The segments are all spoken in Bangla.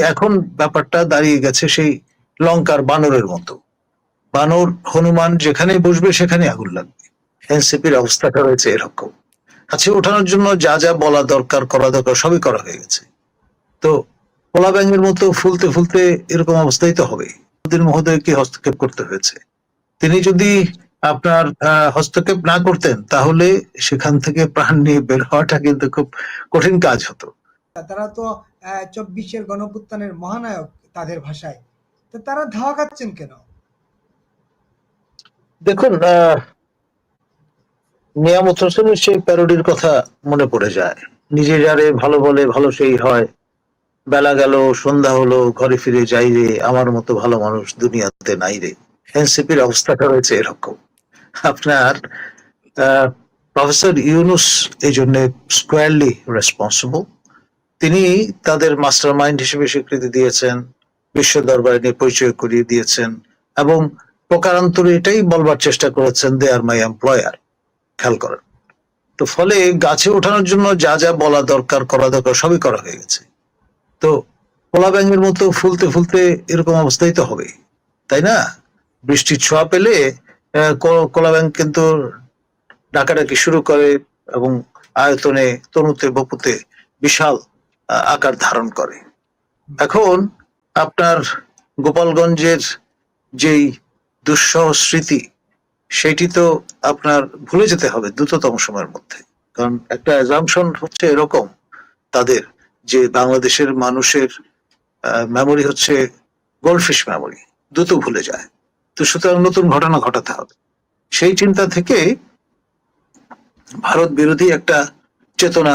এখন ব্যাপারটা দাঁড়িয়ে গেছে সেই লঙ্কার বানরের মতো। বানর, হনুমান যেখানে বসবে সেখানে আগুন লাগবে। এনসিপির অবস্থাটা রয়েছে এরকম। কাছে ওঠানোর জন্য যা যা বলা দরকার, করা দরকার, সবই করা হয়ে গেছে। তো পোলা ব্যাঙের মতো ফুলতে ফুলতে এরকম অবস্থাই তো হবে মহোদয়কে হস্তক্ষেপ করতে হয়েছে। তিনি যদি আপনার হস্তক্ষেপ না করতেন, তাহলে সেখান থেকে প্রাণ নিয়ে বের হওয়াটা কিন্তু খুব কঠিন কাজ হতো। তারা তো চব্বিশের গণপুত্থানের মহানায়ক তাদের ভাষায়। তো তারা ধাওয়া খাচ্ছেন কেন? দেখুন নিয়ামত হোসেনের সেই প্যারোডির কথা মনে পড়ে যায়। নিজে যারে ভালো বলে, ভালো সেই হয়। বেলা গেল, সন্ধ্যা হলো, ঘরে ফিরে যাই রে, আমার মতো ভালো মানুষ দুনিয়াতে নাই রে। এনসিপির অবস্থাটা রয়েছে এরকম। আপনার প্রফেসর ইউনুস এই জন্য স্কোয়ারলি রেসপন্সিবল তিনি তাদের মাস্টার মাইন্ড হিসেবে স্বীকৃতি দিয়েছেন বিশ্ব দরবারে পরিচয় করিয়ে দিয়েছেন, এবং প্রকারান্তরে এটাই বলবার চেষ্টা করেছেন দে আর মাই এমপ্লয়ার খেয়াল করেন। তো ফলে গাছে ওঠানোর জন্য যা যা বলা দরকার, করা দরকার, সবই করা হয়ে গেছে। তো কলা ব্যাঙের মতো ফুলতে ফুলতে এরকম অবস্থাই তো হবে তাই না? বৃষ্টির ছোঁয়া পেলে কলা ব্যাঙ কিন্তু ডাকাডাকি শুরু করে এবং আয়তনে তনুতে বপুতে বিশাল আকার ধারণ করে। এখন আপনার গোপালগঞ্জের যেই দুঃসহ স্মৃতি, সেটি তো আপনার ভুলে যেতে হবে দ্রুততম সময়ের মধ্যে। কারণ একটা অ্যাজামশন হচ্ছে এরকম, তাদের যে বাংলাদেশের মানুষের মেমোরি হচ্ছে গোল্ডফিশ মেমোরি দ্রুত ভুলে যায়। তো সুতরাং নতুন ঘটনা ঘটাতে হবে। সেই চিন্তা থেকে ভারত বিরোধী একটা চেতনা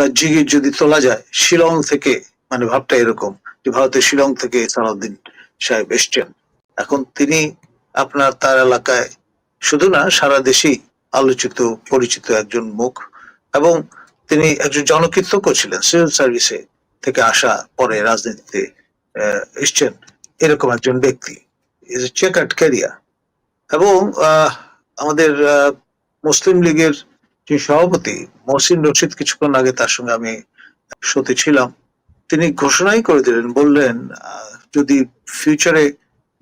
বা জিগির যদি তোলা যায়, শিলং থেকে মানে ভাবটা এরকম যে ভারতের শিলং থেকে সালাউদ্দিন সাহেব এসছেন। এখন তিনি আপনার তার এলাকায় শুধু না, সারা দেশেই আলোচিত, পরিচিত একজন মুখ এবং তিনি একজন জনকীর্তকও ছিলেন, সিভিল সার্ভিসে থেকে আসা পরে রাজনীতিতে এসছেন এরকম একজন ব্যক্তি। চেক আউট ক্যারিয়ার এবং আমাদের মুসলিম লীগের যে সভাপতি। মহসিন রশিদ কিছুক্ষণ আগে তার সঙ্গে আমি শোতে ছিলাম। তিনি ঘোষণাই করে দিলেন, বললেন যদি ফিউচারে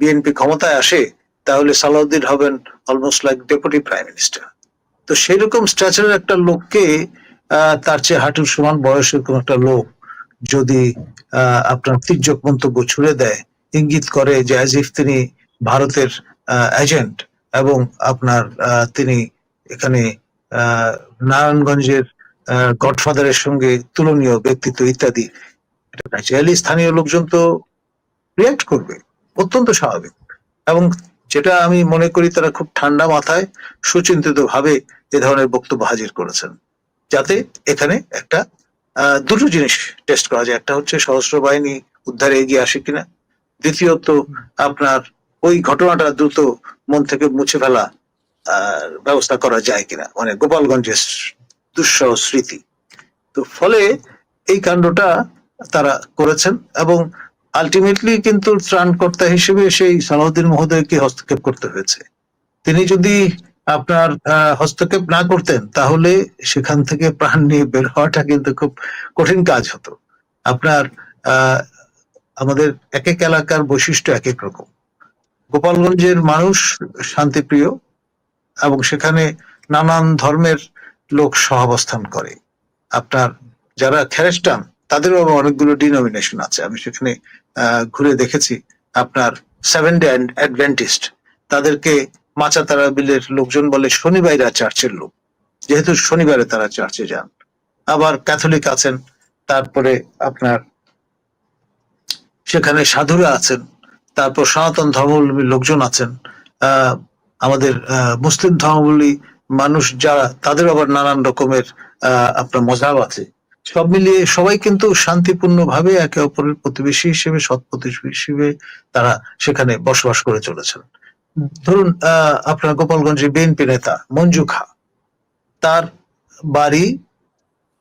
বিএনপি ক্ষমতায় আসে, তাহলে সালাউদ্দিন হবেন almost like deputy prime minister তো সেই রকম স্ট্রাকচারের একটা লোককে তার চেয়ে হাঁটুর সমান বয়সের কোন একটা লোক যদি আপনার তির্যক মন্তব্য ছুড়ে দেয়, ইঙ্গিত করে যে অ্যাজ ইফ তিনি ভারতের এজেন্ট এবং আপনার তিনি এখানে নারায়ণগঞ্জের গডফাদারের সঙ্গে তুলনীয় ব্যক্তিত্ব ইত্যাদি। স্থানীয় লোকজন তো রিয়াক্ট করবে, অত্যন্ত স্বাভাবিক। এবং যেটা আমি মনে করি তারা খুব ঠান্ডা মাথায় সুচিন্তিত ভাবে এ ধরনের বক্তব্য হাজির করেছেন। যাতে এখানে একটা দুটো জিনিস টেস্ট করা যায়। একটা হচ্ছে সশস্ত্র বাহিনী উদ্ধারে এগিয়ে আসে কিনা। দ্বিতীয়ত, আপনার ওই ঘটনাটা দ্রুত মন থেকে মুছে ফেলা ব্যবস্থা করা যায় কিনা? মানে গোপালগঞ্জের দুঃসহ স্মৃতি। তো ফলে এই কাণ্ডটা তারা করেছেন এবং আলটিমেটলি কিন্তু ত্রাণকর্তা হিসেবে সেই সালাউদ্দিন মহোদয়কে হস্তক্ষেপ করতে হয়েছে। তিনি যদি আপনার হস্তক্ষেপ না করতেন, তাহলে সেখান থেকে প্রাণ নিয়ে বের হওয়াটা কিন্তু খুব কঠিন কাজ হতো। আপনার আমাদের এক এক এলাকার বৈশিষ্ট্য এক এক রকম। গোপালগঞ্জের মানুষ শান্তিপ্রিয় এবং সেখানে নানান ধর্মের লোক সহাবস্থান করে। আপনার যারা খ্যারেস্টান, তাদেরও অনেকগুলো ডিনোমিনেশন আছে। আমি সেখানে ঘুরে দেখেছি আপনার সেভেন ডে অ্যাডভেন্টিস্ট তাদেরকে মাচাতারা বিলের লোকজন বলে শনিবাইরা চার্চের লোক। যেহেতু শনিবারে তারা চার্চে যান। আবার ক্যাথলিক আছেন, তারপরে আপনার সেখানে সাধুরা আছেন, তারপর সনাতন ধর্মাবলম্বী লোকজন আছেন। আমাদের মুসলিম ধর্মাবলম্বী মানুষ যারা, তাদের আবার নানান রকমের আপনার মজাব আছে। সব মিলিয়ে সবাই কিন্তু শান্তিপূর্ণ ভাবে একে অপরের প্রতিবেশী হিসেবে, সৎ প্রতিবেশী হিসেবে তারা সেখানে বসবাস করে চলেছেন। ধরুন আপনার গোপালগঞ্জের বিএনপি নেতা মঞ্জু খা, তার বাড়ি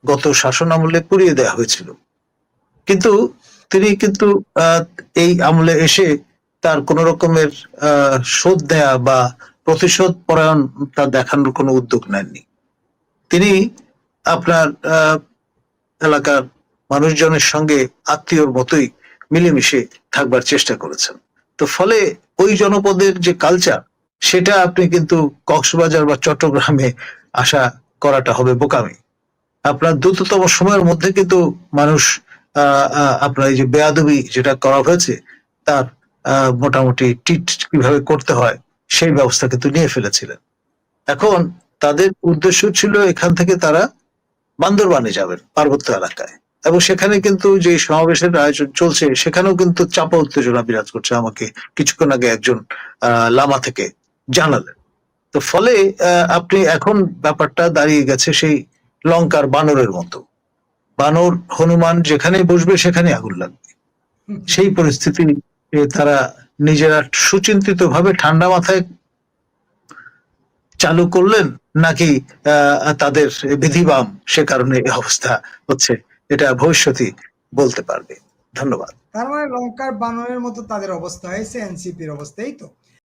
গত শাসন আমলে পুড়িয়ে দেওয়া হয়েছিল। কিন্তু তিনি কিন্তু এই আমলে এসে তার কোন রকমের শোধ দেয়া বা প্রতিশোধ পরায়ণ তার দেখানোর কোনো উদ্যোগ নেননি। তিনি আপনার এলাকার মানুষজনের সঙ্গে আত্মীয়র মতোই মিলেমিশে থাকবার চেষ্টা করেছেন। তো ফলে ওই জনপদের যে কালচার সেটা আপনি কিন্তু কক্সবাজার বা চট্টগ্রামে আশা করাটা হবে বোকামি। আপনার দ্রুততম সময়ের মধ্যে কিন্তু মানুষ আপনার এই যে বেয়াদবি যেটা করা হয়েছে, তার মোটামুটি টিট কীভাবে করতে হয় সেই ব্যবস্থা কিন্তু নিয়ে ফেলেছিলেন। এখন তাদের উদ্দেশ্য ছিল এখান থেকে তারা বান্দরবানে যাবেন পার্বত্য এলাকায়। এবং সেখানে কিন্তু যে সমাবেশের আয়োজন চলছে সেখানেও কিন্তু চাপা উত্তেজনা বিরাজ করছে আমাকে কিছুক্ষণ আগে একজন আহ, লামা থেকে জানালেন। তো ফলে আহ, আপনি এখন ব্যাপারটা দাঁড়িয়ে গেছে সেই লঙ্কার বানরের মতো। বানর হনুমান যেখানে বসবে সেখানে আগুন লাগবে। সেই পরিস্থিতি তারা নিজেরা সুচিন্তিত ভাবে ঠান্ডা মাথায় চালু করলেন নাকি তাদের বিধিবাম সে কারণে এই অবস্থা হচ্ছে, এটা ভবিষ্যতে বলতে পারবে। ধন্যবাদ। তার মানে লঙ্কার বানরের মতো তাদের অবস্থা হয়েছে, এনসিপির অবস্থাই তো?